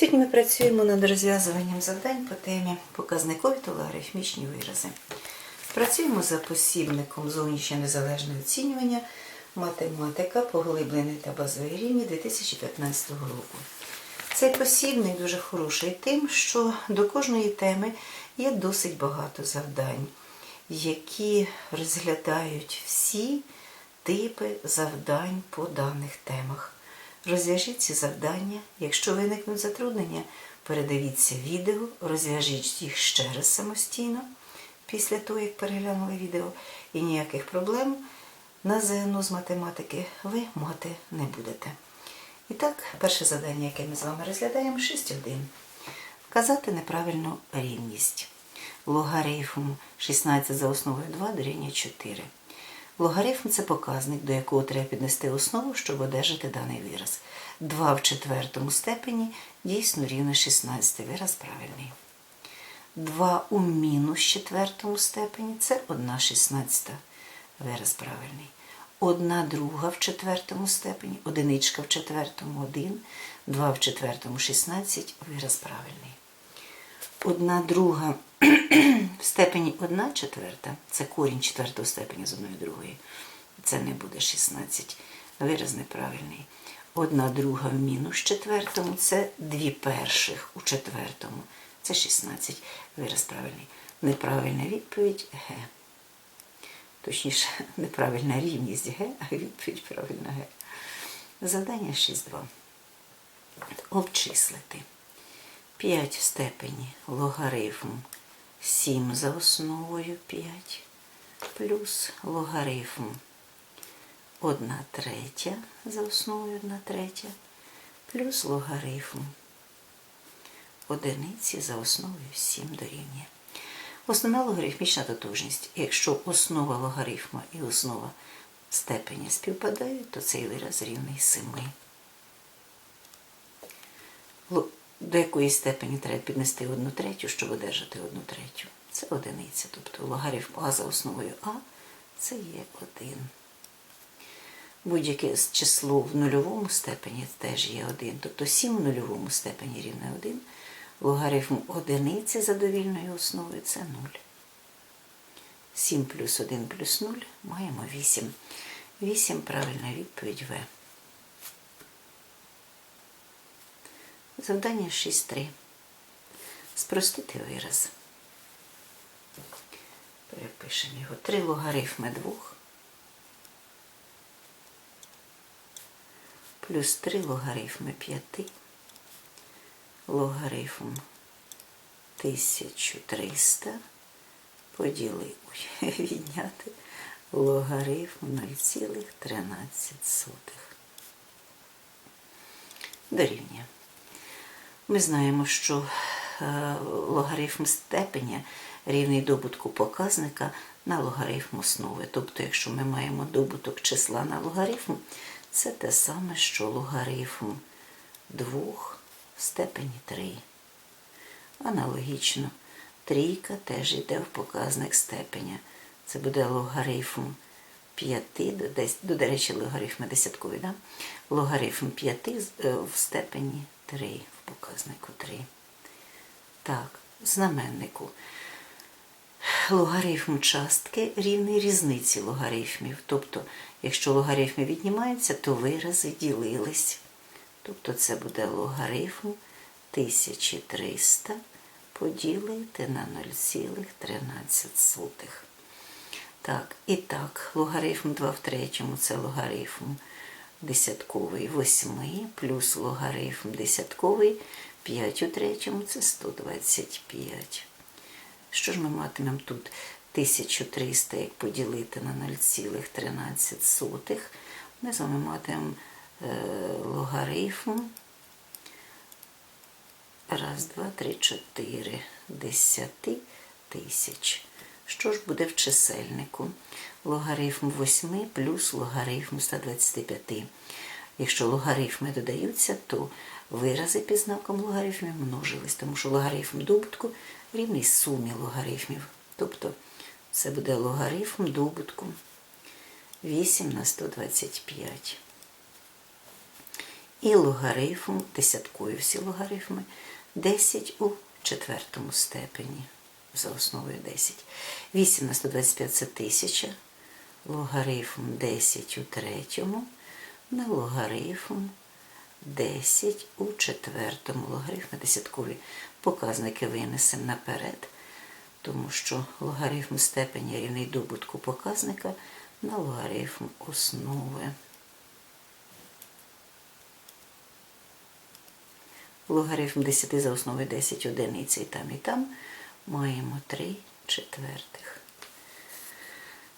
Сьогодні ми працюємо над розв'язуванням завдань по темі показникові та логарифмічні вирази. Працюємо за посібником зовнішнє незалежне оцінювання математика, поглиблений та базовий рівні 2015 року. Цей посібник дуже хороший тим, що до кожної теми є досить багато завдань, які розглядають всі типи завдань по даних темах. Розв'яжіть ці завдання. Якщо виникнуть затруднення, передивіться відео, розв'яжіть їх ще раз самостійно після того, як переглянули відео, і ніяких проблем на ЗНО з математики ви мати не будете. І так, перше завдання, яке ми з вами розглядаємо, 6.1. Вказати неправильну рівність. Логарифм 16 за основою 2 дорівнює 4. Логарифм це показник, до якого треба піднести основу, щоб одержати даний вираз. 2 в четвертому степені дійсно рівно 16 вираз правильний. 2 у мінус четвертому степені це 1 шістнадцята вираз правильний. 1 друга в четвертому степені, одиничка в четвертому 1, 2 в четвертому 16 вираз правильний. 1 друга в степені 1 четверта, це корінь четвертого степені з одної другої. Це не буде 16. Вираз неправильний. Одна друга в мінус четвертому це дві перших у четвертому. Це 16. Вираз правильний. Неправильна відповідь Г. Точніше, неправильна рівність Г, а відповідь правильна Г. Завдання 6.2. Обчислити. 5 в степені логарифм 7 за основою 5 плюс логарифм 1 третя за основою 1 третя плюс логарифм одиниці за основою 7 дорівнює. Основна логарифмічна тотожність. Якщо основа логарифма і основа степеня співпадають, то цей вираз рівний 7. До якої степені треба піднести одну третю, щоб одержати одну третю. Це одиниця. Тобто логарифм А за основою А це є 1. Будь-яке число в нульовому степені теж є 1. Тобто 7 в нульовому степені рівне 1. Логарифм одиниці за довільною основою це 0. 7 плюс 1 плюс 0 маємо 8. 8 правильна відповідь В. Завдання 6.3. Спростити вираз. Перепишемо його. 3 логарифми 2 плюс 3 логарифми 5 логарифм 1300 поділити, ой, відняти логарифм 0,13. Дорівнює. Ми знаємо, що е, логарифм степеня рівний добутку показника на логарифм основи. Тобто, якщо ми маємо добуток числа на логарифм, це те саме, що логарифм 2 в степені 3. Аналогічно, трійка теж йде в показник степеня. Це буде логарифм 5, до, до, речі, логарифми десяткові, да? логарифм 5 е, в степені 3, в показнику 3. Так, знаменнику. Логарифм частки рівний різниці логарифмів. Тобто, якщо логарифми віднімаються, то вирази ділились. Тобто це буде логарифм 1300 поділити на 0,13. Так, і так, логарифм 2 в третьому це логарифм десятковий 8 плюс логарифм десятковий 5 у третьому це 125. Що ж ми матимемо тут? 1300, як поділити на 0,13. Ми з вами матимемо е, логарифм. Раз, два, три, чотири. Десяти тисяч. Що ж буде в чисельнику? Логарифм 8 плюс логарифм 125. Якщо логарифми додаються, то вирази під знаком логарифмів множились, тому що логарифм добутку рівний сумі логарифмів. Тобто це буде логарифм добутку 8 на 125. і логарифм, десяткую всі логарифми, 10 у четвертому степені за основою 10. 8 на 125 це 1000. Логарифм 10 у третьому на логарифм 10 у четвертому. Логарифми десяткові показники винесемо наперед, тому що логарифм степені рівний добутку показника на логарифм основи. Логарифм 10 за основою 10 одиниць і там і там маємо 3 четвертих.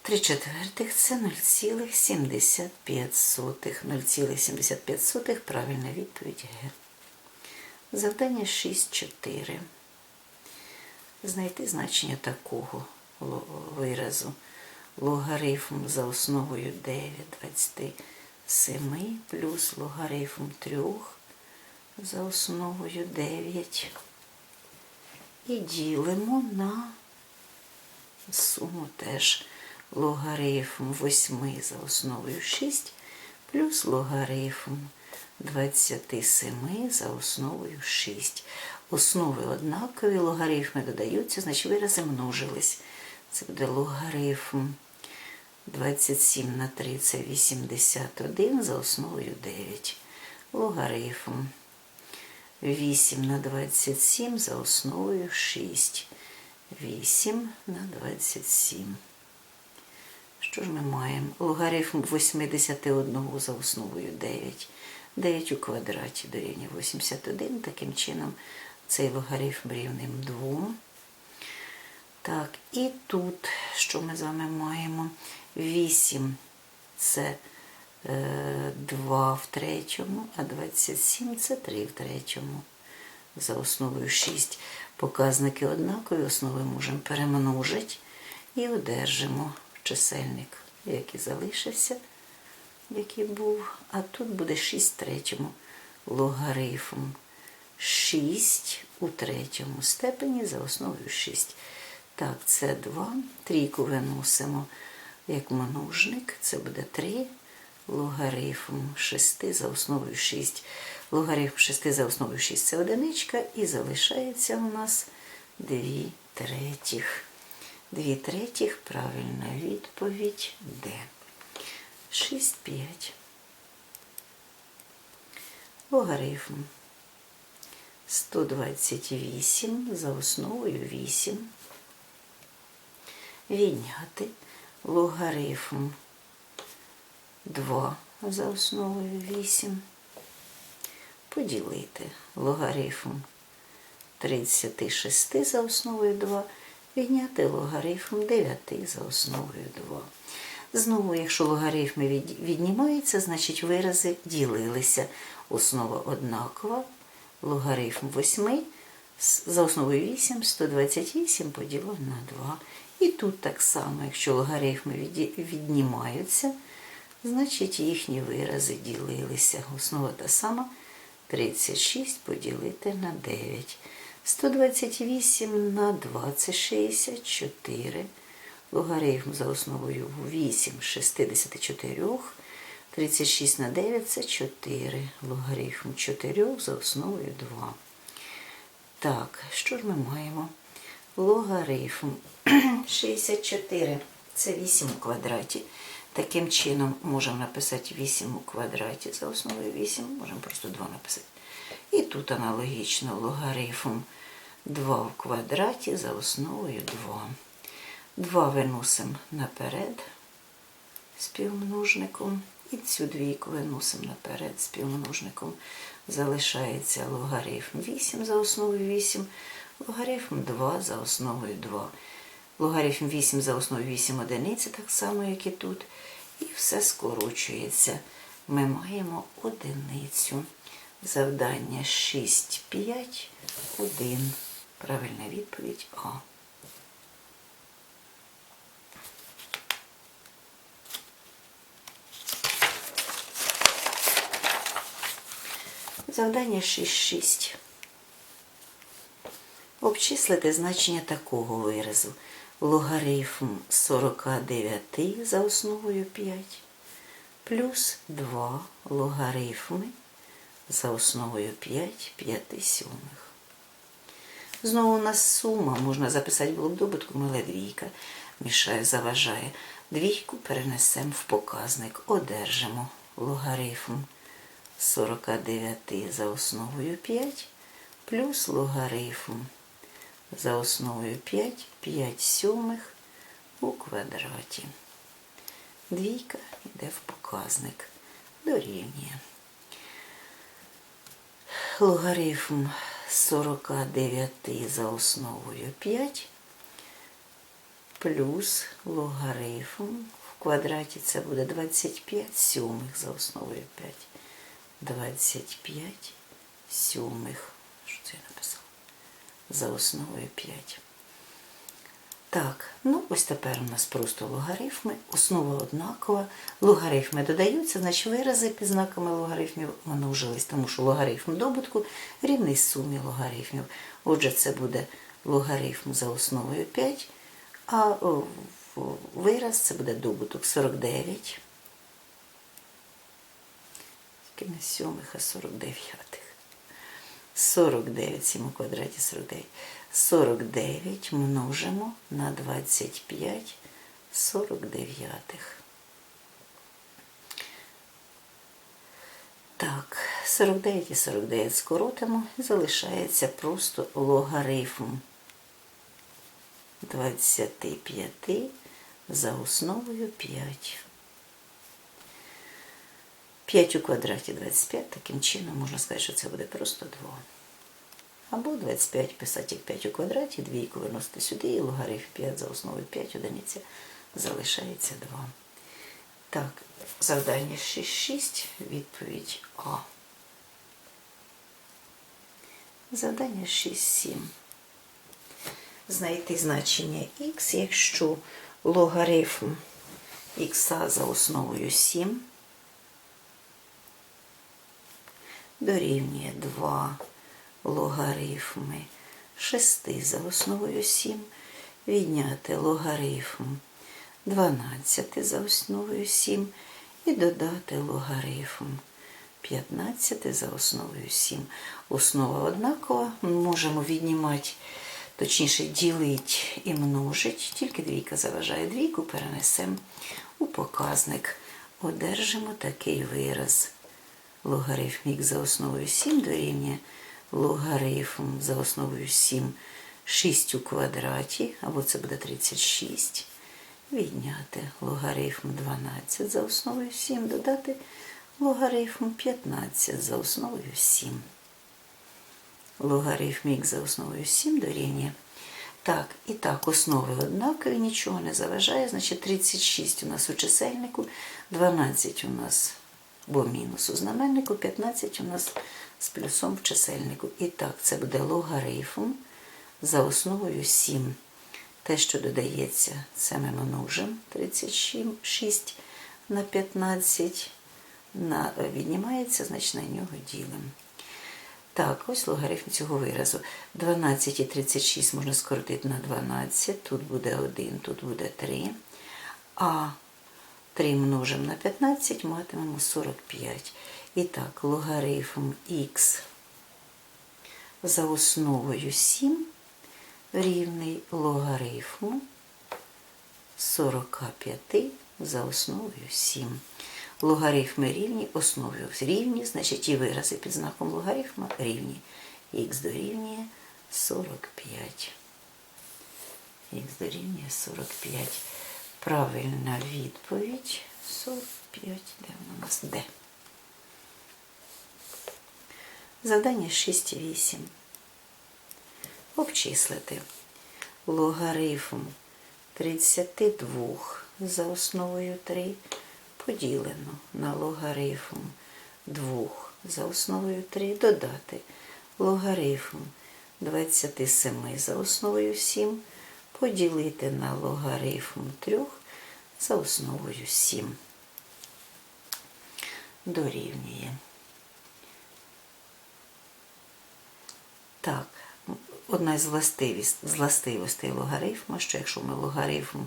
3 четвертих це 0,75. 0,75 правильна відповідь Г. Завдання 6.4. Знайти значення такого виразу. Логарифм за основою 9 27 плюс логарифм 3 за основою 9. І ділимо на суму теж логарифм 8 за основою 6 плюс логарифм 27 за основою 6. Основи однакові, логарифми додаються, значить вирази множились. Це буде логарифм 27 на 3 це 81 за основою 9. Логарифм 8 на 27 за основою 6. 8 на 27. Що ж ми маємо? Логарифм 81 за основою 9. 9 у квадраті дорівнює 81. Таким чином, цей логарифм рівним 2. Так, і тут, що ми з вами маємо? 8 це 2 в третьому, а 27 це 3 в третьому. За основою 6 показники однакові, основи можемо перемножити і одержимо чисельник, який залишився, який був. А тут буде 6 в третьому логарифм. 6 у третьому степені за основою 6. Так, це 2. Трійку виносимо як множник. Це буде 3. Логарифм 6 за основою 6. Логарифм 6 за основою 6 це одиничка. І залишається у нас 2 третіх. 2 третіх правильна відповідь Д. 6, 5. Логарифм 128 за основою 8. Відняти логарифм 2 за основою 8. Поділити логарифм 36 за основою 2. Відняти логарифм 9 за основою 2. Знову, якщо логарифми віднімаються, значить вирази ділилися. Основа однакова. Логарифм 8 за основою 8, 128 поділено на 2. І тут так само, якщо логарифми віднімаються, значить їхні вирази ділилися. Основа та сама 36 поділити на 9. 128 на 2 це 64. Логарифм за основою 8 64. 36 на 9 це 4. Логарифм 4 за основою 2. Так, що ж ми маємо? Логарифм 64 це 8 у квадраті. Таким чином можемо написати 8 у квадраті за основою 8, можемо просто 2 написати. І тут аналогічно логарифм 2 в квадраті за основою 2. 2 виносимо наперед співмножником. І цю двійку виносимо наперед співмножником. Залишається логарифм 8 за основою 8, логарифм 2 за основою 2. Логарифм 8 за основою 8 одиниці, так само, як і тут. І все скорочується. Ми маємо одиницю. Завдання 6, 5, 1. Правильна відповідь А. Завдання 6.6. Обчислити значення такого виразу. Логарифм 49 за основою 5 плюс 2 логарифми за основою 5 п'яти сьомих. Знову у нас сума, можна записати було б добутку, але двійка мішає, заважає. Двійку перенесемо в показник, одержимо логарифм 49 за основою 5 плюс логарифм за основою 5 5 сьомих у квадраті. Двійка йде в показник, дорівнює. Логарифм 49 за основою 5 плюс логарифм в квадраті це буде 25 сьомих за основою 5. 25 сьомих. Що це? За основою 5. Так, ну ось тепер у нас просто логарифми. Основа однакова. Логарифми додаються, значить вирази під знаками логарифмів множились, тому що логарифм добутку рівний сумі логарифмів. Отже, це буде логарифм за основою 5, а вираз це буде добуток 49. Тільки не сьомих, а 49. 49, 7 у квадраті 49. 49 множимо на 25 49. Так, 49 і 49 скоротимо і залишається просто логарифм 25 за основою 5. 5 у квадраті 25, таким чином можна сказати, що це буде просто 2. Або 25 писати як 5 у квадраті, двійку виносити сюди, і логарифм 5 за основою 5 одиниця залишається 2. Так, завдання 6.6, відповідь А. Завдання 6.7. Знайти значення х, якщо логарифм х за основою 7 дорівнює 2 логарифми 6 за основою 7, відняти логарифм 12 за основою 7 і додати логарифм 15 за основою 7. Основа однакова, можемо віднімати, точніше ділити і множити, тільки двійка заважає двійку, перенесемо у показник. Одержимо такий вираз логарифм х за основою 7 дорівнює логарифм за основою 7 6 у квадраті, або це буде 36. Відняти логарифм 12 за основою 7, додати логарифм 15 за основою 7. Логарифм х за основою 7 дорівнює. Так, і так, основи однакові, нічого не заважає. Значить, 36 у нас у чисельнику, 12 у нас бо мінус у знаменнику, 15 у нас з плюсом в чисельнику. І так, це буде логарифм за основою 7. Те, що додається, це ми множимо 36 на 15, на, віднімається, значить на нього ділимо. Так, ось логарифм цього виразу. 12 і 36 можна скоротити на 12, тут буде 1, тут буде 3. А 3 множимо на 15, матимемо 45. І так, логарифм х за основою 7 рівний логарифму 45 за основою 7. Логарифми рівні, основі рівні, значить і вирази під знаком логарифма рівні. Х дорівнює 45. Х дорівнює 45. Правильна відповідь 45. Де у нас? Де? Завдання 6,8. Обчислити логарифм 32 за основою 3 поділено на логарифм 2 за основою 3 додати логарифм 27 за основою 7 поділити на логарифм 3 за основою 7. Дорівнює. Так, одна з властивостей логарифма, що якщо ми логарифм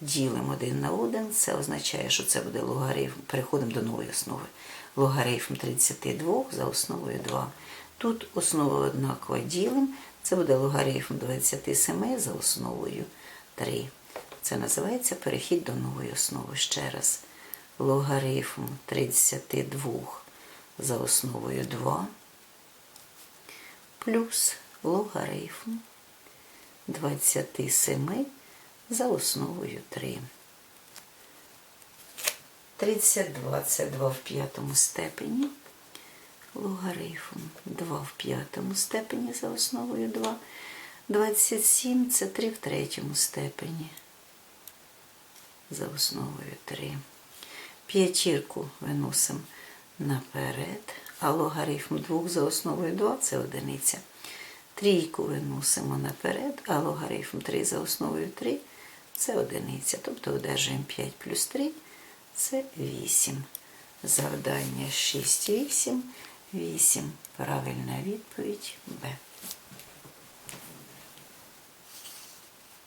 Ділимо один на один, це означає, що це буде логарифм. Переходимо до нової основи. Логарифм 32 за основою 2. Тут основа однакова ділимо, це буде логарифм 27 за основою 3. Це називається перехід до нової основи. Ще раз. Логарифм 32 за основою 2 плюс логарифм 27 за основою 3. 32 це 2 в п'ятому степені. Логарифм 2 в п'ятому степені за основою 2. 27 це 3 в третьому степені за основою 3. П'ятірку виносимо наперед, а логарифм 2 за основою 2 це одиниця. Трійку виносимо наперед, а логарифм 3 за основою 3 це одиниця. Тобто одержуємо 5 плюс 3 це 8. Завдання 6, 8. Правильна відповідь Б.